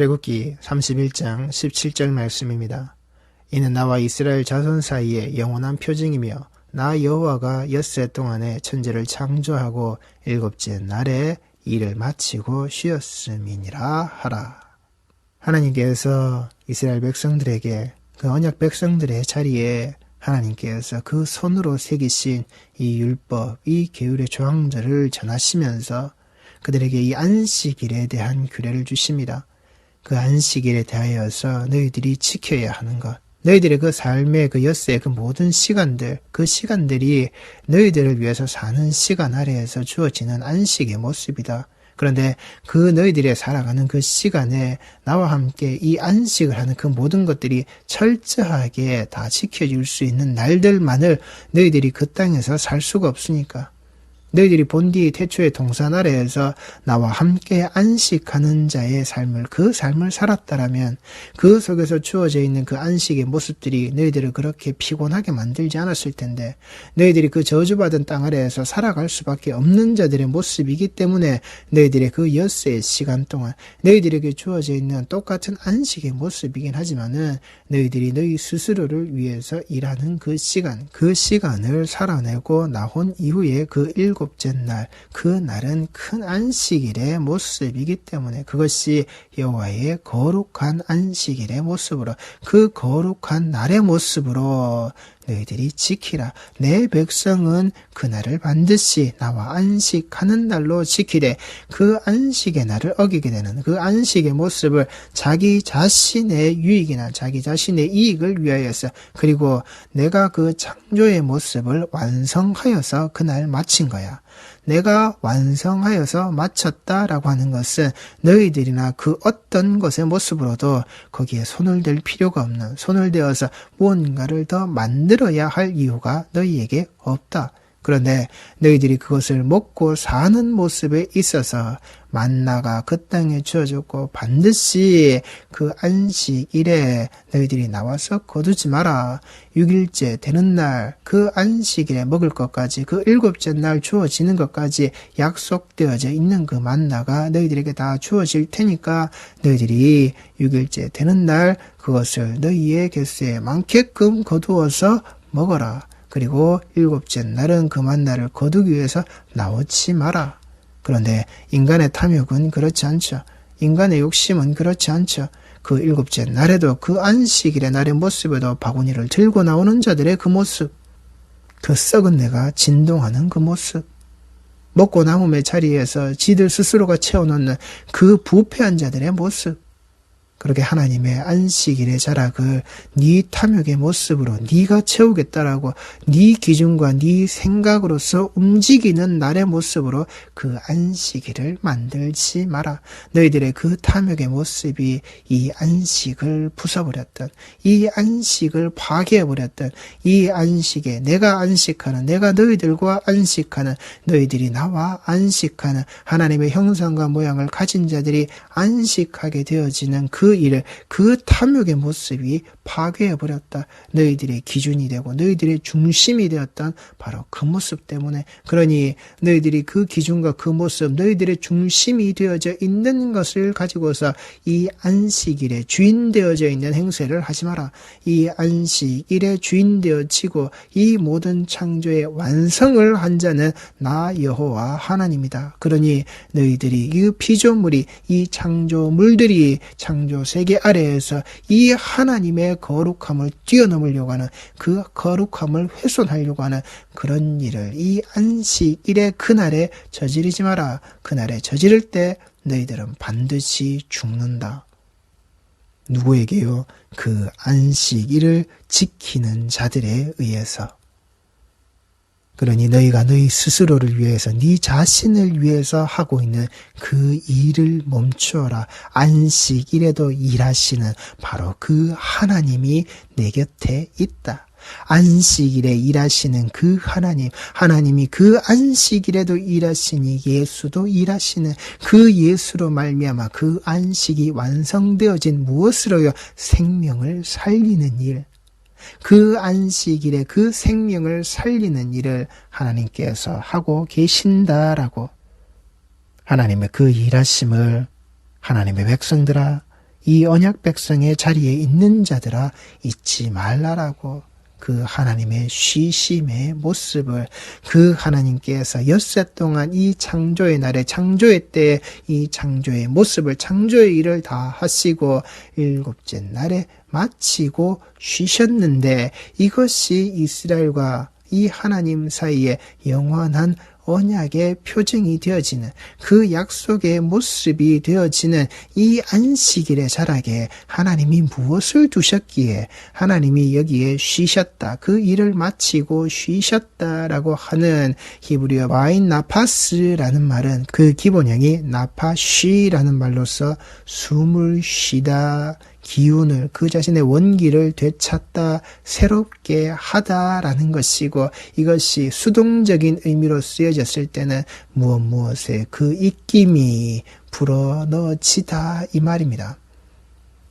출애굽기 31장 17절 말씀입니다. 이는 나와 이스라엘 자손 사이에 영원한 표징이며 나 여호와가 엿새 동안에 천지를 창조하고 일곱째 날에 일을 마치고 쉬었음이니라 하라. 하나님께서 이스라엘 백성들에게 그 언약 백성들의 자리에 하나님께서 그 손으로 새기신 이 율법, 이 계율의 조항들을 전하시면서 그들에게 이 안식일에 대한 규례를 주십니다. 그 안식일에 대하여서 너희들이 지켜야 하는 것. 너희들의 그 삶의 그 엿새 그 모든 시간들, 그 시간들이 너희들을 위해서 사는 시간 아래에서 주어지는 안식의 모습이다. 그런데 그 너희들이 살아가는 그 시간에 나와 함께 이 안식을 하는 그 모든 것들이 철저하게 다 지켜질 수 있는 날들만을 너희들이 그 땅에서 살 수가 없으니까. 너희들이 본디 태초의 동산 아래에서 나와 함께 안식하는 자의 삶을 그 삶을 살았다라면 그 속에서 주어져 있는 그 안식의 모습들이 너희들을 그렇게 피곤하게 만들지 않았을 텐데 너희들이 그 저주받은 땅 아래에서 살아갈 수밖에 없는 자들의 모습이기 때문에 너희들의 그 엿새의 시간 동안 너희들에게 주어져 있는 똑같은 안식의 모습이긴 하지만은 너희들이 너희 스스로를 위해서 일하는 그 시간 그 시간을 살아내고 나온 이후에 그 일곱 일곱째 날, 그 날은 큰 안식일의 모습이기 때문에 그것이 여호와의 거룩한 안식일의 모습으로 그 거룩한 날의 모습으로 너희들이 지키라. 내 백성은 그날을 반드시 나와 안식하는 날로 지키되 그 안식의 날을 어기게 되는 그 안식의 모습을 자기 자신의 유익이나 자기 자신의 이익을 위하여서 그리고 내가 그 창조의 모습을 완성하여서 그날 마친 거야. 내가 완성하여서 마쳤다라고 하는 것은 너희들이나 그 어떤 것의 모습으로도 거기에 손을 댈 필요가 없는 손을 대어서 무언가를 더 만들어야 할 이유가 너희에게 없다. 그런데 너희들이 그것을 먹고 사는 모습에 있어서 만나가 그 땅에 주어졌고 반드시 그 안식일에 너희들이 나와서 거두지 마라. 6일째 되는 날 그 안식일에 먹을 것까지 그 일곱째 날 주어지는 것까지 약속되어져 있는 그 만나가 너희들에게 다 주어질 테니까 너희들이 6일째 되는 날 그것을 너희의 개수에 많게끔 거두어서 먹어라. 그리고 일곱째 날은 그 만 나를 거두기 위해서 나오지 마라. 그런데 인간의 탐욕은 그렇지 않죠. 인간의 욕심은 그렇지 않죠. 그 일곱째 날에도 그 안식일의 날의 모습에도 바구니를 들고 나오는 자들의 그 모습, 그 썩은 내가 진동하는 그 모습, 먹고 남음의 자리에서 지들 스스로가 채워놓는 그 부패한 자들의 모습, 그렇게 하나님의 안식일의 자락을 네 탐욕의 모습으로 네가 채우겠다라고 네 기준과 네 생각으로서 움직이는 날의 모습으로 그 안식일을 만들지 마라. 너희들의 그 탐욕의 모습이 이 안식을 부숴버렸던 이 안식을 파괴해버렸던 이 안식에 내가 안식하는 내가 너희들과 안식하는 너희들이 나와 안식하는 하나님의 형상과 모양을 가진 자들이 안식하게 되어지는 그그 일을 그 탐욕의 모습이 파괴해 버렸다. 너희들의 기준이 되고 너희들의 중심이 되었던 바로 그 모습 때문에 그러니 너희들이 그 기준과 그 모습 너희들의 중심이 되어져 있는 것을 가지고서 이 안식일에 주인 되어져 있는 행세를 하지 마라. 이 안식일에 주인 되어지고 이 모든 창조의 완성을 한 자는 나 여호와 하나님이다. 그러니 너희들이 이 피조물이 이 창조물들이 창조 세계 아래에서 이 하나님의 거룩함을 뛰어넘으려고 하는 그 거룩함을 훼손하려고 하는 그런 일을 이 안식일의 그날에 저지르지 마라. 그날에 저지를 때 너희들은 반드시 죽는다. 누구에게요? 그 안식일을 지키는 자들에 의해서. 그러니 너희가 너희 스스로를 위해서 네 자신을 위해서 하고 있는 그 일을 멈추어라. 안식 일에도 일하시는 바로 그 하나님이 내 곁에 있다. 안식일에 일하시는 그 하나님, 하나님이 그 안식일에도 일하시니 예수도 일하시는 그 예수로 말미암아 그 안식이 완성되어진 무엇으로요? 생명을 살리는 일. 그 안식일에 그 생명을 살리는 일을 하나님께서 하고 계신다라고 하나님의 그 일하심을 하나님의 백성들아 이 언약 백성의 자리에 있는 자들아 잊지 말라라고 그 하나님의 쉬심의 모습을 그 하나님께서 엿새 동안 이 창조의 날에 창조의 때에 이 창조의 모습을 창조의 일을 다 하시고 일곱째 날에 마치고 쉬셨는데 이것이 이스라엘과 이 하나님 사이에 영원한 언약의 표징이 되어지는 그 약속의 모습이 되어지는 이 안식일의 자락에 하나님이 무엇을 두셨기에 하나님이 여기에 쉬셨다. 그 일을 마치고 쉬셨다라고 하는 히브리어 마인 나파스라는 말은 그 기본형이 나파쉬라는 말로서 숨을 쉬다 기운을 그 자신의 원기를 되찾다 새롭게 하다라는 것이고 이것이 수동적인 의미로 쓰여졌을 때는 무엇 무엇에 그 입김이 불어넣어지다 이 말입니다.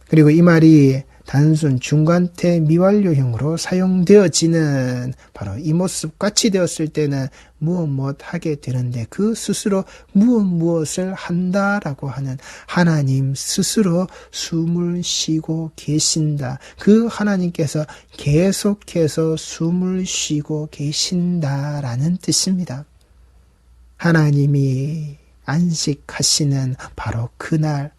그리고 이 말이 단순 중간태 미완료형으로 사용되어지는 바로 이 모습 같이 되었을 때는 무엇 무엇 하게 되는데 그 스스로 무엇 무엇을 한다라고 하는 하나님 스스로 숨을 쉬고 계신다. 그 하나님께서 계속해서 숨을 쉬고 계신다라는 뜻입니다. 하나님이 안식하시는 바로 그날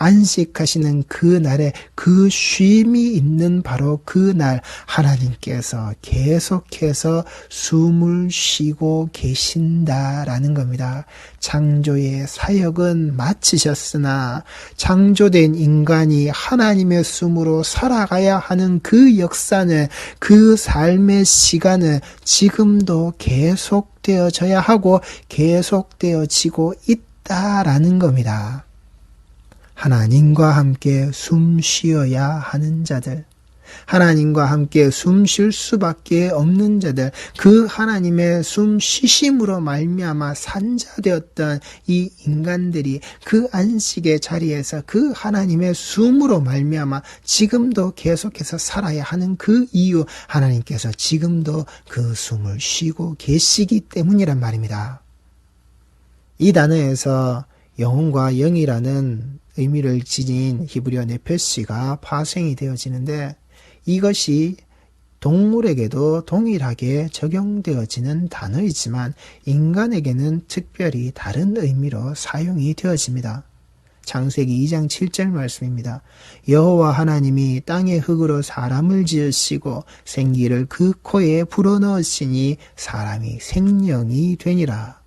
안식하시는 그 날에 그 쉼이 있는 바로 그 날 하나님께서 계속해서 숨을 쉬고 계신다라는 겁니다. 창조의 사역은 마치셨으나 창조된 인간이 하나님의 숨으로 살아가야 하는 그 역사는 그 삶의 시간은 지금도 계속되어져야 하고 계속되어지고 있다라는 겁니다. 하나님과 함께 숨 쉬어야 하는 자들, 하나님과 함께 숨 쉴 수밖에 없는 자들, 그 하나님의 숨 쉬심으로 말미암아 산자되었던 이 인간들이 그 안식의 자리에서 그 하나님의 숨으로 말미암아 지금도 계속해서 살아야 하는 그 이유 하나님께서 지금도 그 숨을 쉬고 계시기 때문이란 말입니다. 이 단어에서 영혼과 영이라는 의미를 지닌 히브리어 네페시가 파생이 되어지는데 이것이 동물에게도 동일하게 적용되어지는 단어이지만 인간에게는 특별히 다른 의미로 사용이 되어집니다. 창세기 2장 7절 말씀입니다. 여호와 하나님이 땅의 흙으로 사람을 지으시고 생기를 그 코에 불어넣으시니 사람이 생명이 되니라.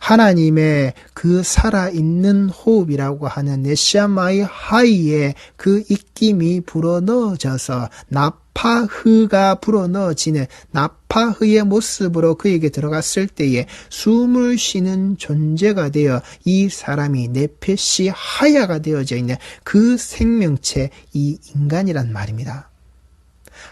하나님의 그 살아있는 호흡이라고 하는 네시아마이 하이에 그 입김이 불어넣어져서 나파흐가 불어넣어지는 나파흐의 모습으로 그에게 들어갔을 때에 숨을 쉬는 존재가 되어 이 사람이 네페시 하야가 되어져 있는 그 생명체 이 인간이란 말입니다.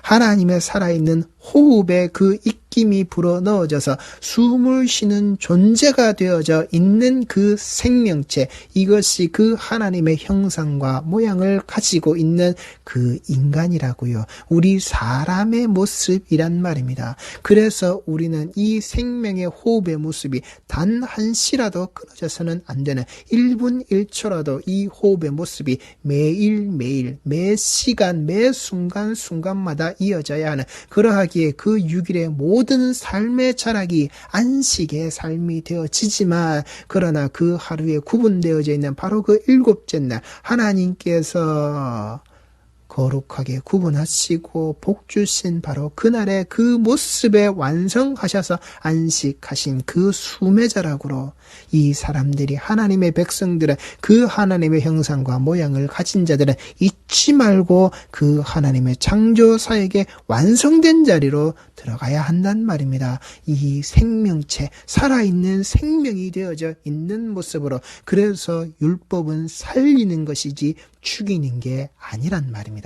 하나님의 살아있는 호흡에 그 입김이 불어 넣어져서 숨을 쉬는 존재가 되어져 있는 그 생명체, 이것이 그 하나님의 형상과 모양을 가지고 있는 그 인간이라고요. 우리 사람의 모습이란 말입니다. 그래서 우리는 이 생명의 호흡의 모습이 단 한 시라도 끊어져서는 안 되는 1분 1초라도 이 호흡의 모습이 매일매일, 매 시간, 매 순간 순간마다 이어져야 하는 그러하기 자라기에 그 6일의 모든 삶의 자락이 안식의 삶이 되어지지만 그러나 그 하루에 구분되어져 있는 바로 그 일곱째 날 하나님께서 거룩하게 구분하시고 복 주신 바로 그날의 그 모습에 완성하셔서 안식하신 그 수매자락으로 이 사람들이 하나님의 백성들은 그 하나님의 형상과 모양을 가진 자들은 잊지 말고 그 하나님의 창조사에게 완성된 자리로 들어가야 한단 말입니다. 이 생명체, 살아있는 생명이 되어져 있는 모습으로 그래서 율법은 살리는 것이지 죽이는 게 아니란 말입니다.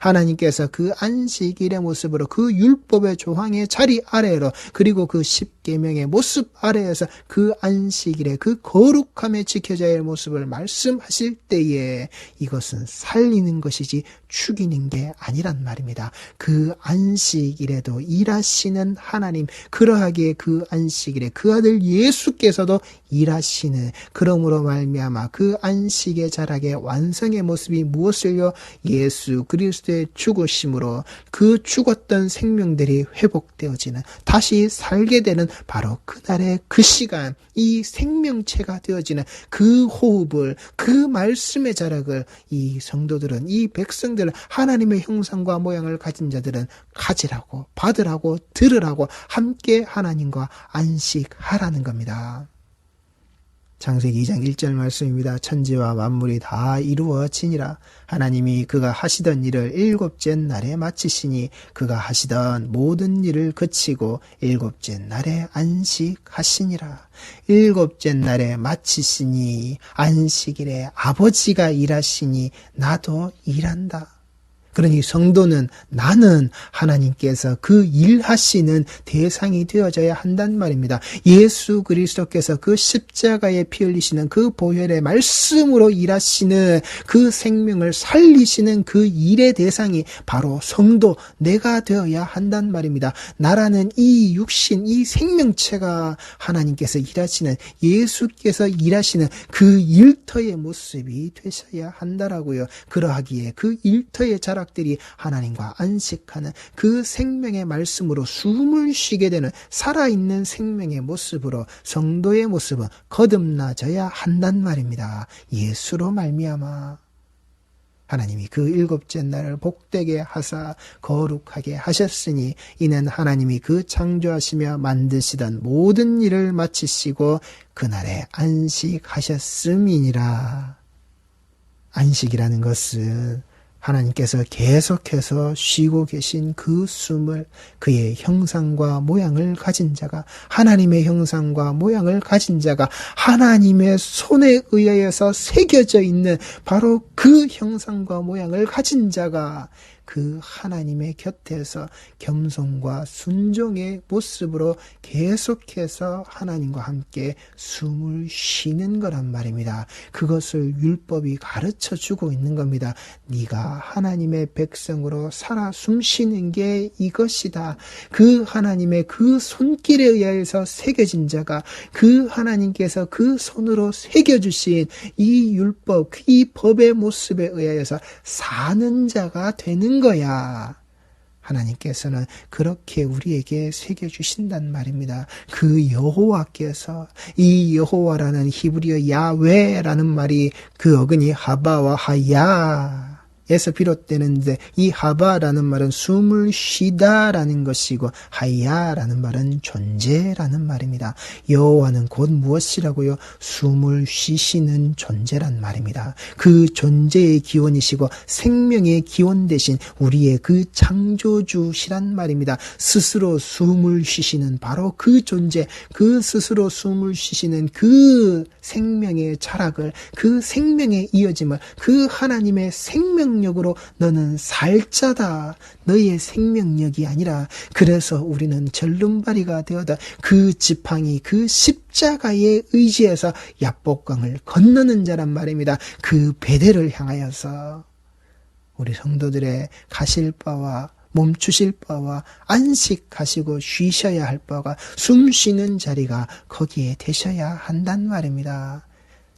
하나님께서 그 안식일의 모습으로 그 율법의 조항의 자리 아래로 그리고 그 십계명의 모습 아래에서 그 안식일의 그 거룩함에 지켜져야 할 모습을 말씀하실 때에 이것은 살리는 것이지 죽이는 게 아니란 말입니다. 그 안식일에도 일하시는 하나님, 그러하기에 그 안식일에 그 아들 예수께서도 일하시는 그러므로 말미암아 그 안식의 자락의 완성의 모습이 무엇을요? 예수 그리스도의 죽으심으로 그 죽었던 생명들이 회복되어지는 다시 살게 되는 바로 그날의 그 시간 이 생명체가 되어지는 그 호흡을 그 말씀의 자락을 이 성도들은 이 백성 들은 하나님의 형상과 모양을 가진 자들은 가지라고 받으라고 들으라고 함께 하나님과 안식하라는 겁니다. 창세기 2장 1절 말씀입니다. 천지와 만물이 다 이루어지니라. 하나님이 그가 하시던 일을 일곱째 날에 마치시니 그가 하시던 모든 일을 그치고 일곱째 날에 안식하시니라. 일곱째 날에 마치시니 안식일에 아버지가 일하시니 나도 일한다. 그러니 성도는 나는 하나님께서 그 일하시는 대상이 되어져야 한단 말입니다. 예수 그리스도께서 그 십자가에 피 흘리시는 그 보혈의 말씀으로 일하시는 그 생명을 살리시는 그 일의 대상이 바로 성도 내가 되어야 한단 말입니다. 나라는 이 육신 이 생명체가 하나님께서 일하시는 예수께서 일하시는 그 일터의 모습이 되셔야 한다라고요. 그러하기에 그 일터의 자락 사람들이 하나님과 안식하는 그 생명의 말씀으로 숨을 쉬게 되는 살아있는 생명의 모습으로 성도의 모습은 거듭나져야 한단 말입니다. 예수로 말미암아 하나님이 그 일곱째 날을 복되게 하사 거룩하게 하셨으니 이는 하나님이 그 창조하시며 만드시던 모든 일을 마치시고 그날에 안식하셨음이니라. 안식이라는 것은 하나님께서 계속해서 쉬고 계신 그 숨을 그의 형상과 모양을 가진 자가 하나님의 형상과 모양을 가진 자가 하나님의 손에 의하여서 새겨져 있는 바로 그 형상과 모양을 가진 자가 그 하나님의 곁에서 겸손과 순종의 모습으로 계속해서 하나님과 함께 숨을 쉬는 거란 말입니다. 그것을 율법이 가르쳐 주고 있는 겁니다. 네가 하나님의 백성으로 살아 숨쉬는 게 이것이다. 그 하나님의 그 손길에 의하여서 새겨진 자가 그 하나님께서 그 손으로 새겨 주신 이 율법, 이 법의 모습에 의하여서 사는 자가 되는 거야. 하나님께서는 그렇게 우리에게 새겨 주신단 말입니다. 그 여호와께서 이 여호와라는 히브리어 야외라는 말이 그 어근이 하바와 하야 에서 비롯되는데 이 하바라는 말은 숨을 쉬다라는 것이고 하야라는 말은 존재라는 말입니다. 여호와는 곧 무엇이라고요? 숨을 쉬시는 존재란 말입니다. 그 존재의 기원이시고 생명의 기원 대신 우리의 그 창조주시란 말입니다. 스스로 숨을 쉬시는 바로 그 존재, 그 스스로 숨을 쉬시는 그 생명의 자락을, 그 생명의 이어짐을, 그 하나님의 생명 생명력으로 너는 살자다. 너의 생명력이 아니라 그래서 우리는 절름발이가 되어다. 그 지팡이 그 십자가의 의지에서 야복강을 건너는 자란 말입니다. 그 배대를 향하여서 우리 성도들의 가실 바와 멈추실 바와 안식하시고 쉬셔야 할 바가 숨 쉬는 자리가 거기에 되셔야 한단 말입니다.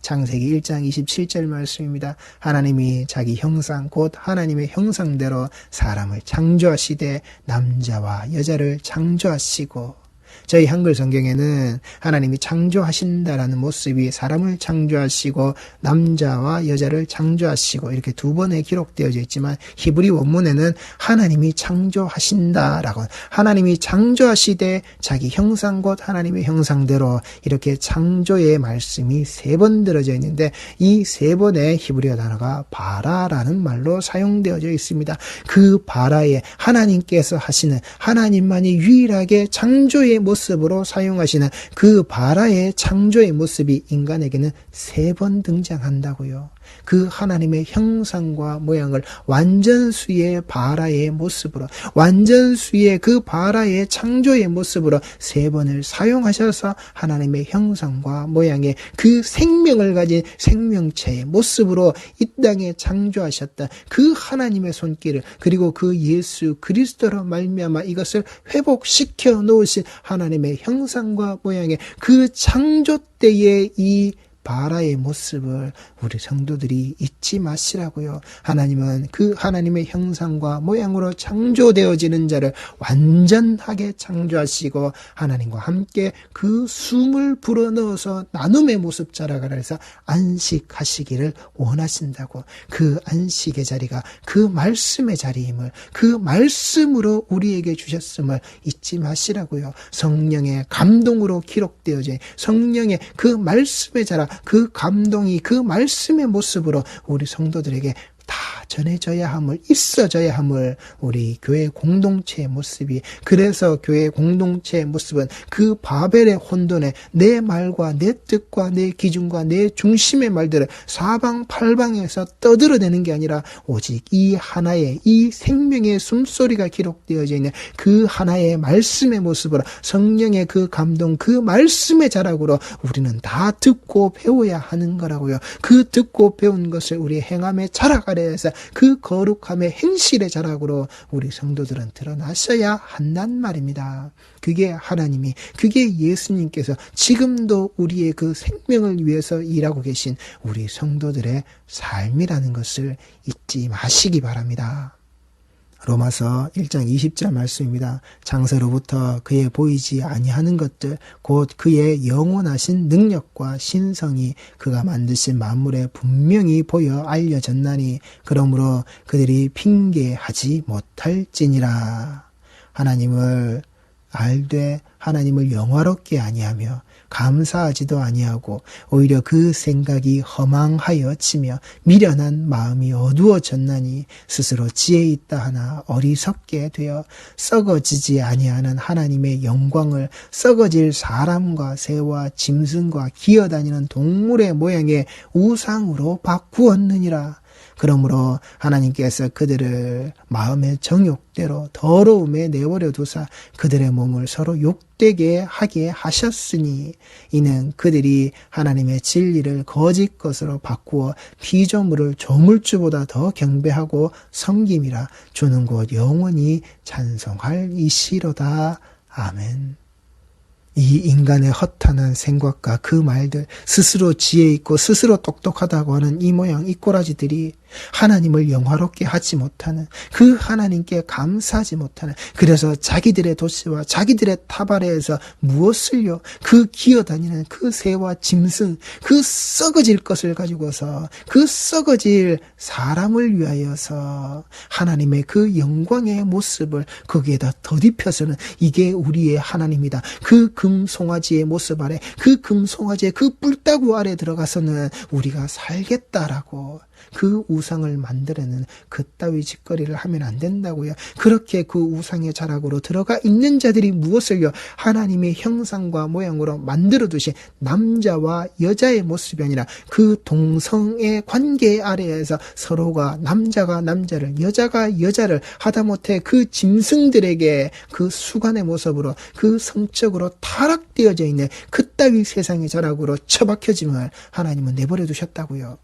창세기 1장 27절 말씀입니다. 하나님이 자기 형상 곧 하나님의 형상대로 사람을 창조하시되 남자와 여자를 창조하시고 저희 한글 성경에는 하나님이 창조하신다라는 모습이 사람을 창조하시고 남자와 여자를 창조하시고 이렇게 두 번에 기록되어져 있지만 히브리 원문에는 하나님이 창조하신다라고 하나님이 창조하시되 자기 형상 곧 하나님의 형상대로 이렇게 창조의 말씀이 세 번 들어져 있는데 이 세 번의 히브리어 단어가 바라라는 말로 사용되어져 있습니다. 그 바라에 하나님께서 하시는 하나님만이 유일하게 창조의 모습 모습으로 사용하시는 그 바라의 창조의 모습이 인간에게는 세 번 등장한다고요. 그 하나님의 형상과 모양을 완전수의 바라의 모습으로 완전수의 그 바라의 창조의 모습으로 세 번을 사용하셔서 하나님의 형상과 모양의 그 생명을 가진 생명체의 모습으로 이 땅에 창조하셨다. 그 하나님의 손길을 그리고 그 예수 그리스도로 말미암아 이것을 회복시켜 놓으신 하나님의 형상과 모양의 그 창조 때의 이 바라의 모습을 우리 성도들이 잊지 마시라고요. 하나님은 그 하나님의 형상과 모양으로 창조되어지는 자를 완전하게 창조하시고 하나님과 함께 그 숨을 불어넣어서 나눔의 모습 자라가라 해서 안식하시기를 원하신다고 그 안식의 자리가 그 말씀의 자리임을 그 말씀으로 우리에게 주셨음을 잊지 마시라고요. 성령의 감동으로 기록되어진 성령의 그 말씀의 자라 그 감동이 그 말씀의 모습으로 우리 성도들에게 다 전해져야 함을 있어져야 함을 우리 교회 공동체의 모습이 그래서 교회 공동체의 모습은 그 바벨의 혼돈에 내 말과 내 뜻과 내 기준과 내 중심의 말들을 사방팔방에서 떠들어내는 게 아니라 오직 이 하나의 이 생명의 숨소리가 기록되어져 있는 그 하나의 말씀의 모습으로 성령의 그 감동 그 말씀의 자락으로 우리는 다 듣고 배워야 하는 거라고요. 그 듣고 배운 것을 우리 행함의 자락 아래에서 그 거룩함의 행실의 자락으로 우리 성도들은 드러나셔야 한단 말입니다. 그게 하나님이, 그게 예수님께서 지금도 우리의 그 생명을 위해서 일하고 계신 우리 성도들의 삶이라는 것을 잊지 마시기 바랍니다. 로마서 1장 20절 말씀입니다. 장세로부터 그의 보이지 아니하는 것들 곧 그의 영원하신 능력과 신성이 그가 만드신 만물에 분명히 보여 알려졌나니 그러므로 그들이 핑계하지 못할지니라. 하나님을 알되 하나님을 영화롭게 아니하며 감사하지도 아니하고 오히려 그 생각이 허망하여 치며 미련한 마음이 어두워졌나니 스스로 지혜 있다 하나 어리석게 되어 썩어지지 아니하는 하나님의 영광을 썩어질 사람과 새와 짐승과 기어다니는 동물의 모양의 우상으로 바꾸었느니라 그러므로 하나님께서 그들을 마음의 정욕대로 더러움에 내버려 두사 그들의 몸을 서로 욕되게 하게 하셨으니 이는 그들이 하나님의 진리를 거짓 것으로 바꾸어 피조물을 조물주보다 더 경배하고 섬김이라 주는 곧 영원히 찬송할 이시로다. 아멘. 이 인간의 허탄한 생각과 그 말들, 스스로 지혜 있고 스스로 똑똑하다고 하는 이 모양 이 꼬라지들이 하나님을 영화롭게 하지 못하는 그 하나님께 감사하지 못하는 그래서 자기들의 도시와 자기들의 탑 아래에서 무엇을요? 그 기어다니는 그 새와 짐승 그 썩어질 것을 가지고서 그 썩어질 사람을 위하여서 하나님의 그 영광의 모습을 거기에다 덧입혀서는 이게 우리의 하나님이다. 그 금송아지의 모습 아래 그 금송아지의 그 뿔따구 아래 들어가서는 우리가 살겠다라고 그 우상을 만들어내는 그따위 짓거리를 하면 안 된다고요. 그렇게 그 우상의 자락으로 들어가 있는 자들이 무엇을요? 하나님의 형상과 모양으로 만들어 두신 남자와 여자의 모습이 아니라 그 동성의 관계 아래에서 서로가 남자가 남자를 여자가 여자를 하다못해 그 짐승들에게 그 수간의 모습으로 그 성적으로 타락되어져 있는 그따위 세상의 자락으로 처박혀짐을 하나님은 내버려 두셨다고요.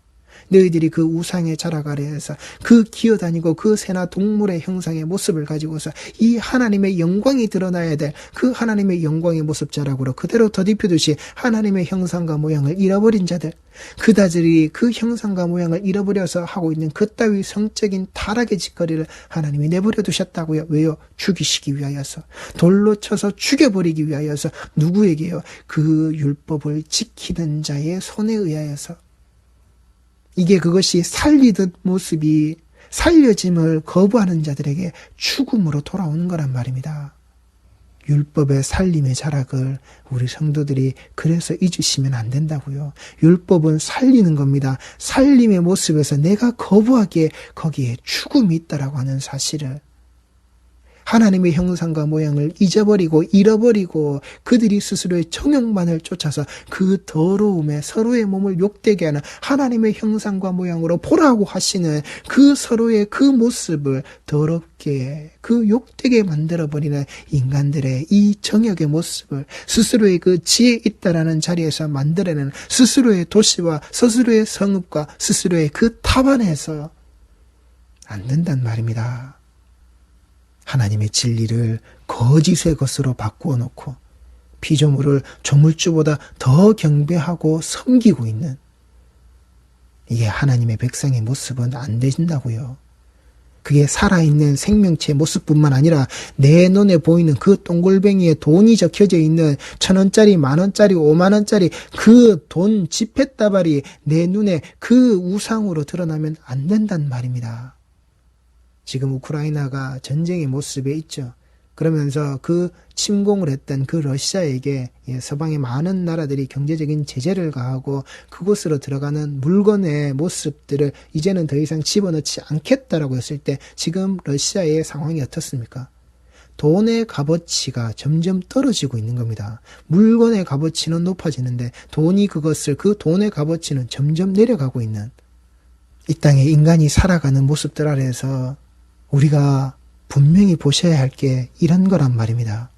너희들이 그 우상의 자락 아래에서 그 기어다니고 그 새나 동물의 형상의 모습을 가지고서 이 하나님의 영광이 드러나야 될 그 하나님의 영광의 모습 자락으로 그대로 덧입히듯이 하나님의 형상과 모양을 잃어버린 자들 그다들이 그 형상과 모양을 잃어버려서 하고 있는 그따위 성적인 타락의 짓거리를 하나님이 내버려 두셨다고요. 왜요? 죽이시기 위하여서 돌로 쳐서 죽여버리기 위하여서 누구에게요? 그 율법을 지키는 자의 손에 의하여서 이게 그것이 살리듯 모습이 살려짐을 거부하는 자들에게 죽음으로 돌아오는 거란 말입니다. 율법의 살림의 자락을 우리 성도들이 그래서 잊으시면 안 된다고요. 율법은 살리는 겁니다. 살림의 모습에서 내가 거부하기에 거기에 죽음이 있다라고 하는 사실을 하나님의 형상과 모양을 잊어버리고 잃어버리고 그들이 스스로의 정욕만을 쫓아서 그 더러움에 서로의 몸을 욕되게 하는 하나님의 형상과 모양으로 보라고 하시는 그 서로의 그 모습을 더럽게 그 욕되게 만들어버리는 인간들의 이 정욕의 모습을 스스로의 그 지혜 있다라는 자리에서 만들어내는 스스로의 도시와 스스로의 성읍과 스스로의 그 탑안에서 안 된단 말입니다. 하나님의 진리를 거짓의 것으로 바꾸어 놓고 피조물을 조물주보다 더 경배하고 섬기고 있는 이게 하나님의 백성의 모습은 안 되신다고요. 그게 살아있는 생명체 모습뿐만 아니라 내 눈에 보이는 그 동글뱅이에 돈이 적혀져 있는 천 원짜리, 만 원짜리, 오만 원짜리 그 돈 지폐다발이 내 눈에 그 우상으로 드러나면 안 된단 말입니다. 지금 우크라이나가 전쟁의 모습에 있죠. 그러면서 그 침공을 했던 그 러시아에게 예, 서방의 많은 나라들이 경제적인 제재를 가하고 그곳으로 들어가는 물건의 모습들을 이제는 더 이상 집어넣지 않겠다라고 했을 때 지금 러시아의 상황이 어떻습니까? 돈의 값어치가 점점 떨어지고 있는 겁니다. 물건의 값어치는 높아지는데 돈이 그것을 그 돈의 값어치는 점점 내려가고 있는 이 땅에 인간이 살아가는 모습들 아래에서 우리가 분명히 보셔야 할 게 이런 거란 말입니다.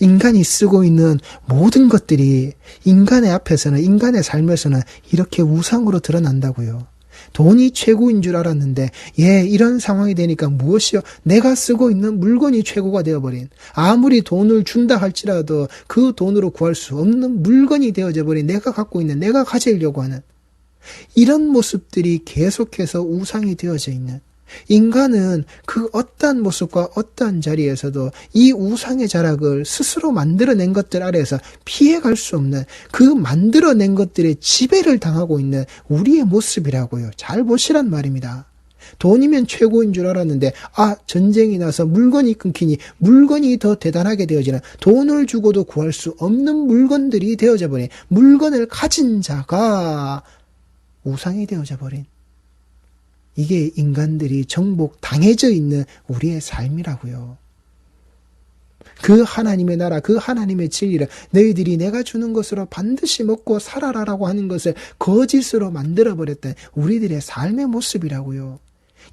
인간이 쓰고 있는 모든 것들이 인간의 앞에서는, 인간의 삶에서는 이렇게 우상으로 드러난다고요. 돈이 최고인 줄 알았는데, 예, 이런 상황이 되니까 무엇이요? 내가 쓰고 있는 물건이 최고가 되어버린, 아무리 돈을 준다 할지라도 그 돈으로 구할 수 없는 물건이 되어져 버린 내가 갖고 있는, 내가 가지려고 하는, 이런 모습들이 계속해서 우상이 되어져 있는, 인간은 그 어떠한 모습과 어떠한 자리에서도 이 우상의 자락을 스스로 만들어낸 것들 아래에서 피해갈 수 없는 그 만들어낸 것들의 지배를 당하고 있는 우리의 모습이라고요. 잘 보시란 말입니다. 돈이면 최고인 줄 알았는데 아 전쟁이 나서 물건이 끊기니 물건이 더 대단하게 되어지는 돈을 주고도 구할 수 없는 물건들이 되어져 버린 물건을 가진 자가 우상이 되어져 버린 이게 인간들이 정복 당해져 있는 우리의 삶이라고요. 그 하나님의 나라, 그 하나님의 진리를 너희들이 내가 주는 것으로 반드시 먹고 살아라라고 하는 것을 거짓으로 만들어버렸던 우리들의 삶의 모습이라고요.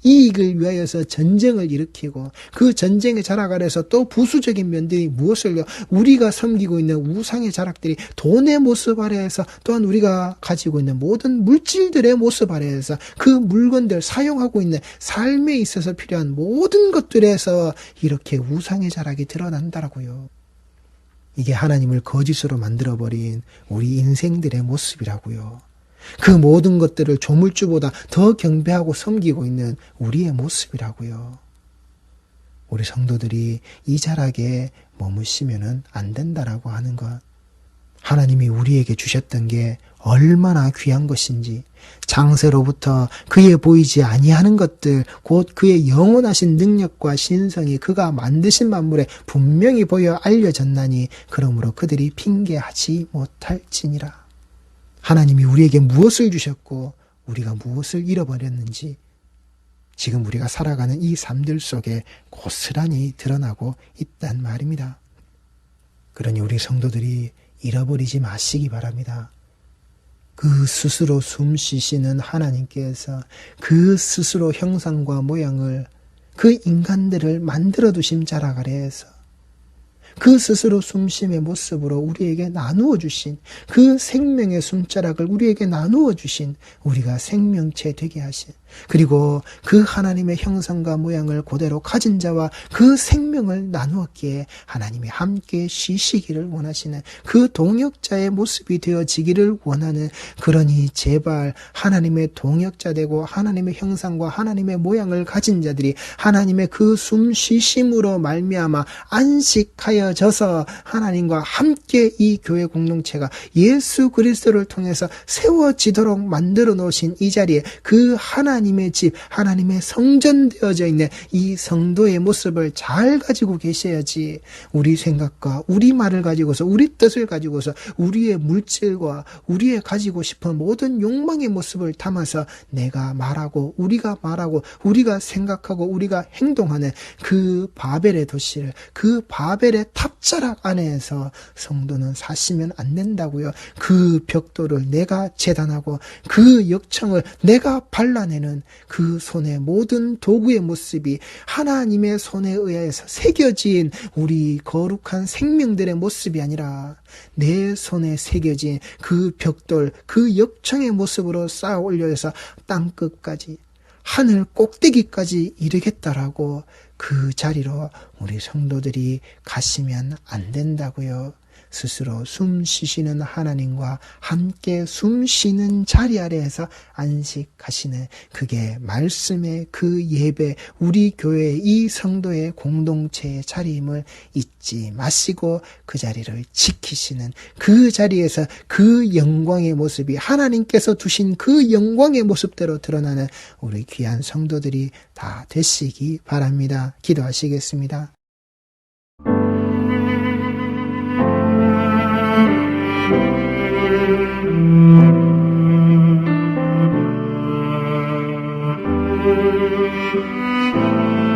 이익을 위하여서 전쟁을 일으키고 그 전쟁의 자락 아래서 또 부수적인 면들이 무엇을요? 우리가 섬기고 있는 우상의 자락들이 돈의 모습 아래에서 또한 우리가 가지고 있는 모든 물질들의 모습 아래에서 그 물건들 사용하고 있는 삶에 있어서 필요한 모든 것들에서 이렇게 우상의 자락이 드러난다라고요. 이게 하나님을 거짓으로 만들어버린 우리 인생들의 모습이라고요. 그 모든 것들을 조물주보다 더 경배하고 섬기고 있는 우리의 모습이라고요. 우리 성도들이 이 자락에 머무시면은 안 된다라고 하는 것. 하나님이 우리에게 주셨던 게 얼마나 귀한 것인지 장세로부터 그의 보이지 아니하는 것들 곧 그의 영원하신 능력과 신성이 그가 만드신 만물에 분명히 보여 알려졌나니 그러므로 그들이 핑계하지 못할지니라. 하나님이 우리에게 무엇을 주셨고 우리가 무엇을 잃어버렸는지 지금 우리가 살아가는 이 삶들 속에 고스란히 드러나고 있단 말입니다. 그러니 우리 성도들이 잃어버리지 마시기 바랍니다. 그 스스로 숨 쉬시는 하나님께서 그 스스로 형상과 모양을 그 인간들을 만들어 두신 자락 아래에서 그 스스로 숨심의 모습으로 우리에게 나누어 주신 그 생명의 숨자락을 우리에게 나누어 주신 우리가 생명체 되게 하신 그리고 그 하나님의 형상과 모양을 그대로 가진 자와 그 생명을 나누었기에 하나님이 함께 쉬시기를 원하시는 그 동역자의 모습이 되어지기를 원하는 그러니 제발 하나님의 동역자 되고 하나님의 형상과 하나님의 모양을 가진 자들이 하나님의 그 숨 쉬심으로 말미암아 안식하여져서 하나님과 함께 이 교회 공동체가 예수 그리스도를 통해서 세워지도록 만들어 놓으신 이 자리에 그 하나 하나님의 집, 하나님의 성전 되어져 있는 이 성도의 모습을 잘 가지고 계셔야지 우리 생각과 우리 말을 가지고서 우리 뜻을 가지고서 우리의 물질과 우리의 가지고 싶은 모든 욕망의 모습을 담아서 내가 말하고 우리가 말하고 우리가 생각하고 우리가 행동하는 그 바벨의 도시를 그 바벨의 탑자락 안에서 성도는 사시면 안 된다고요. 그 벽돌을 내가 재단하고 그 역청을 내가 발라내는 그 손의 모든 도구의 모습이 하나님의 손에 의해서 새겨진 우리 거룩한 생명들의 모습이 아니라 내 손에 새겨진 그 벽돌, 그 역청의 모습으로 쌓아 올려서 땅 끝까지 하늘 꼭대기까지 이르겠다라고 그 자리로 우리 성도들이 가시면 안 된다고요. 스스로 숨 쉬시는 하나님과 함께 숨 쉬는 자리 아래에서 안식하시는 그게 말씀의 그 예배, 우리 교회 이 성도의 공동체의 자리임을 잊지 마시고 그 자리를 지키시는 그 자리에서 그 영광의 모습이 하나님께서 두신 그 영광의 모습대로 드러나는 우리 귀한 성도들이 다 되시기 바랍니다. 기도하시겠습니다. Música